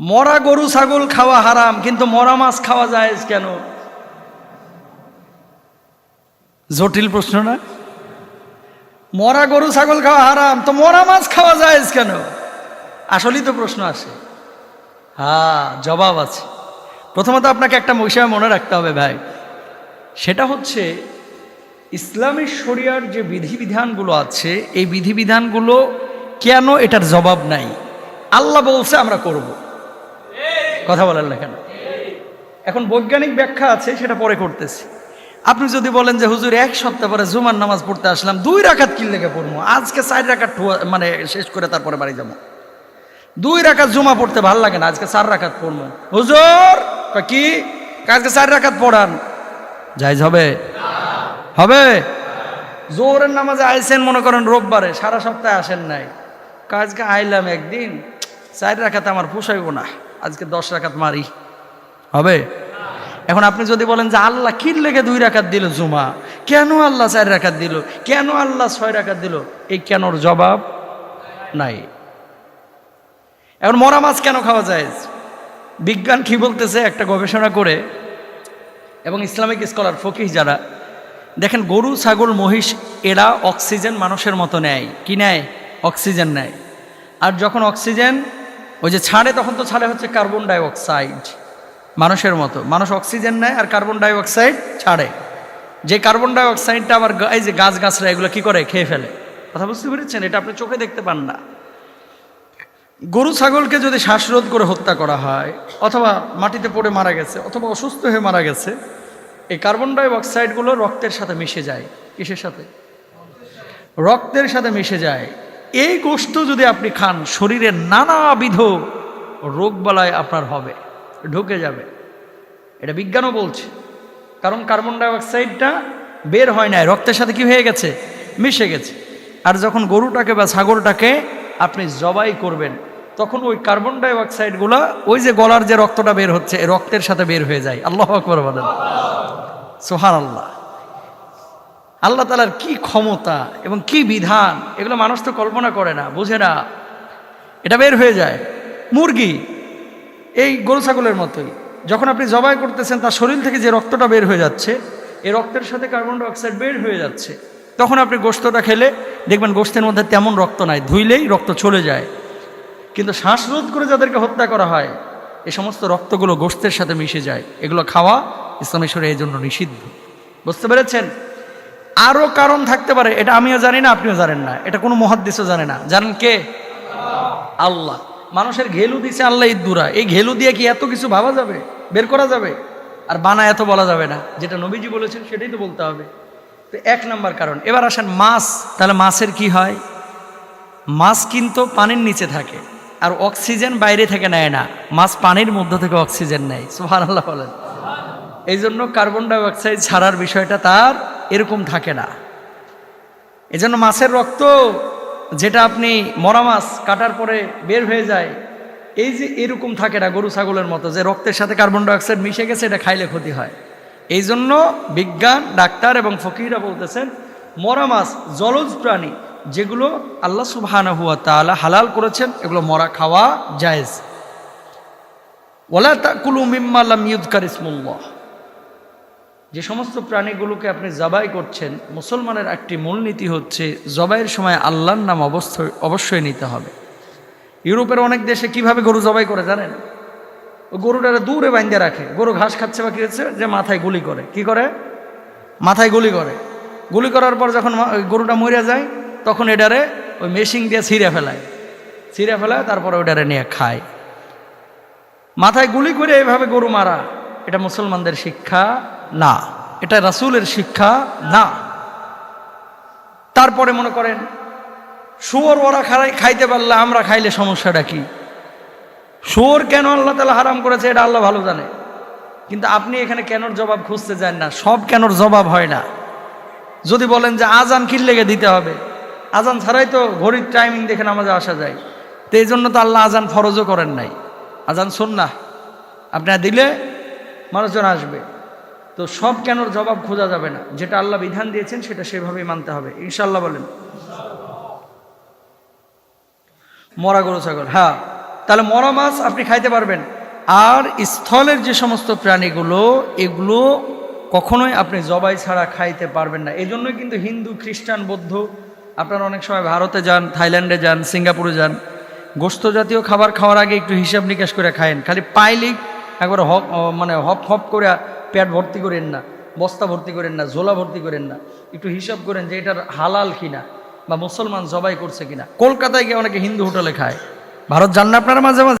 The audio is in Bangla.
মরা গরু, ছাগল খাওয়া হারাম, কিন্তু মরা মাছ খাওয়া যায় কেন? জটিল প্রশ্ন না? মরা গরু, ছাগল খাওয়া হারাম, তো মরা মাছ খাওয়া যায় কেন? আসলেই তো প্রশ্ন আসে। হ্যাঁ জবাব আছে। প্রথমত আপনাকে একটা বিষয় মনে রাখতে হবে ভাই। সেটা হচ্ছে, ইসলামী শরিয়ার যে বিধিবিধানগুলো আছে, এই বিধিবিধানগুলো কেন এটার জবাব নাই? আল্লাহ বলছে, আমরা করব। কথা বলেন না কেন? এখন বৈজ্ঞানিক ব্যাখ্যা আছে, সেটা পরে করতেছি। আপনি যদি বলেন যে, হুজুর, এক সপ্তাহ পরে জুমার নামাজ পড়তে আসলাম, দুই রাকাত কি লেগে পড়ব, আজকে চার ঠুয়া- মানে শেষ করে তারপরে বাড়ি যাব। দুই রাকাত জুমা পড়তে ভালো লাগে না, আজকে চার রাকাত পড়ব। হুজুর কি? আজকে চার রাকাত পড়ান। যাইজ হবে? হবে? জোরের নামাজে আইসেন মনে করেন রোববারে, সারা সপ্তাহে আসেন নাই। আজকে আইলাম একদিন, চার রাখাত আমার পোষাইব না। আজকে দশ রাখাত মারি। হবে? এখন আপনি যদি বলেন যে আল্লাহ কি লেগে দুই রাখাত দিল জুমা? কেন আল্লাহ চার রাখাত দিল? কেন আল্লাহ ছয় রাখাত দিল? এই কেনর জবাব নাই। এখন মরা মাছ কেন খাওয়া যায়? বিজ্ঞান কি বলতেছে? একটা গবেষণা করে এবং ইসলামিক স্কলার ফকিহ যারা, দেখেন গরু, ছাগল, মহিষ, এরা অক্সিজেন মানুষের মতো নেয়। কি নেয়? অক্সিজেন নেয়। আর যখন অক্সিজেন ওই যে ছাড়ে তখন তো ছাড়ে হচ্ছে কার্বন ডাইঅক্সাইড মানুষের মতো। মানুষ অক্সিজেন নেয় আর কার্বন ডাইঅক্সাইড ছাড়ে। যে কার্বন ডাইঅক্সাইডটা আবার এই যে গাছ গাছরা এগুলো কি করে? খেয়ে ফেলে। কথা বুঝতে পেরেছেন? এটা আপনি চোখে দেখতে পান না। গরু, ছাগলকে যদি শ্বাসরোধ করে হত্যা করা হয়, অথবা মাটিতে পড়ে মারা গেছে, অথবা অসুস্থ হয়ে মারা গেছে, এই কার্বন ডাই অক্সাইডগুলো রক্তের সাথে মিশে যায়। কিসের সাথে? রক্তের সাথে মিশে যায়। এই গোস্ত যদি আপনি খান, শরীরে নানাবিধ রোগবালায় আপনার হবে, ঢুকে যাবে। এটা বিজ্ঞানও বলছে। কারণ কার্বন ডাই অক্সাইডটা বের হয় নাই, রক্তের সাথে কি হয়ে গেছে? মিশে গেছে। আর যখন গরুটাকে বা ছাগলটাকে আপনি জবাই করবেন, তখন ওই কার্বন ডাই অক্সাইডগুলো ওই যে গলার যে রক্তটা বের হচ্ছে রক্তের সাথে বের হয়ে যায়। আল্লাহ আকবর সোহান আল্লাহ আল্লাহ তালার কি ক্ষমতা এবং কি বিধান, এগুলো মানুষ তো কল্পনা করে না, বুঝে না। এটা বের হয়ে যায়। মুরগি, এই গরু, ছাগলের মতোই। যখন আপনি জবাই করতেছেন, তার শরীর থেকে যে রক্তটা বের হয়ে যাচ্ছে, এই রক্তের সাথে কার্বন ডাইঅক্সাইড বের হয়ে যাচ্ছে। তখন আপনি গোস্তটা খেলে দেখবেন গোস্তের মধ্যে তেমন রক্ত নাই, ধুইলেই রক্ত চলে যায়। কিন্তু শ্বাসরোধ করে যাদেরকে হত্যা করা হয় এ সমস্ত রক্তগুলো গোস্তের সাথে মিশে যায়। এগুলো খাওয়া ইসলামেশ্বরে এই জন্য নিষিদ্ধ। বুঝতে পেরেছেন? আরও কারণ থাকতে পারে। এটা আমিও জানি না, আপনিও জানেন না। এটা কোনো মহাদ্দেশও জানে না। জানেন কে? আল্লাহ। মানুষের ঘেলু দিছে আল্লাহ ইদ্দুরা এই ঘেলু দিয়ে কি এত কিছু ভাবা যাবে? বের করা যাবে? আর বানা এত বলা যাবে না। যেটা নবীজি বলেছেন, সেটাই তো বলতে হবে। তো এক নাম্বার কারণ। এবার আসেন মাছ। তাহলে মাছের কি হয়? মাছ কিন্তু পানির নিচে থাকে। আর অক্সিজেন বাইরে থেকে নেয় না। মাছ পানির মধ্যে থেকে অক্সিজেন নেয়। সুহান আল্লাহ বলেন। এই জন্য কার্বন ডাইঅক্সাইড ছাড়ার বিষয়টা তার এরকম থাকে না। এই জন্য মাছের রক্ত যেটা আপনি মরা মাছ কাটার পরে বের হয়ে যায়, এই যে এরকম থাকে না গরু ছাগলের মতো যে রক্তের সাথে কার্বন ডাইঅক্সাইড মিশে গেছে, এটা খাইলে ক্ষতি হয়। এই জন্য বিজ্ঞান, ডাক্তার এবং ফকিরা বলতেছেন, মরা মাছ জলজ প্রাণী, যেগুলো আল্লাহ সুবহানা হুয়া তাআলা হালাল করেছেন, এগুলো মরা খাওয়া জায়েজ। ওলা তাকুলু মিম্মা লাম ইউদকার ইসমুল্লাহ। যে সমস্ত প্রাণীগুলোকে আপনি জবাই করছেন, মুসলমানের একটি মূলনীতি হচ্ছে জবাইয়ের সময় আল্লাহর নাম অবশ্যই অবশ্যই নিতে হবে। ইউরোপের অনেক দেশে কীভাবে গরু জবাই করে জানেন? ও গরুটারে দূরে বাইন্দে রাখে। গরু ঘাস খাচ্ছে বা হচ্ছে? যে মাথায় গুলি করে। কি করে? মাথায় গুলি করে। গুলি করার পর যখন গরুটা মরে যায়, তখন এটারে ওই মেশিন দিয়ে ছিঁড়ে ফেলায়। ছিঁড়ে ফেলায়, তারপরে ওটারে নিয়ে খায়। মাথায় গুলি করে এভাবে গরু মারা। এটা মুসলমানদের শিক্ষা। না। এটা রাসূলের শিক্ষা, না। তারপরে মনে করেন, শুয়োর ওরা খাই খাইতে পারলে আমরা খাইলে সমস্যাটা কি? শুয়োর কেন আল্লাহ তালা হারাম করেছে এটা আল্লাহ ভালো জানে। কিন্তু আপনি এখানে কেনর জবাব খুঁজতে যান না, সব কেনর জবাব হয় না। যদি বলেন যে আজান কি লেগে দিতে হবে? আজান ছাড়াই তো ঘড়ির টাইমিং দেখে নামাজে আসা যায়। তো এই জন্য তো আল্লাহ আজান ফরজও করেন নাই। আজান শোন না আপনার দিলে মানুষজন আসবে। তো সব কেনর জবাব খোঁজা যাবে না। যেটা আল্লাহ বিধান দিয়েছেন, সেটা সেভাবেই মানতে হবে। ইনশাল্লাহ বলেন। মরা গরু, ছাগল। হ্যাঁ। তাহলে মরা মাছ আপনি খাইতে পারবেন। আর স্থলের যে সমস্ত প্রাণীগুলো, এগুলো কখনোই আপনি জবাই ছাড়া খাইতে পারবেন না। এই জন্যই কিন্তু হিন্দু, খ্রিস্টান, বৌদ্ধ, আপনারা অনেক সময় ভারতে যান, থাইল্যান্ডে যান, সিঙ্গাপুরে যান, গোস্ত জাতীয় খাবার খাওয়ার আগে একটু হিসাব নিকাশ করে খায়েন। খালি পাইলেই একবার হপ মানে হপ হপ করে পেট ভর্তি করেন না, বস্তা ভর্তি করেন না, ঝোলা ভর্তি করেন না। একটু হিসাব করেন যে এটার হালাল কিনা বা মুসলমান জবাই করছে কিনা। কলকাতায় গিয়ে অনেকে হিন্দু হোটেলে খায়। ভারত যান না আপনারা মাঝে মাঝে?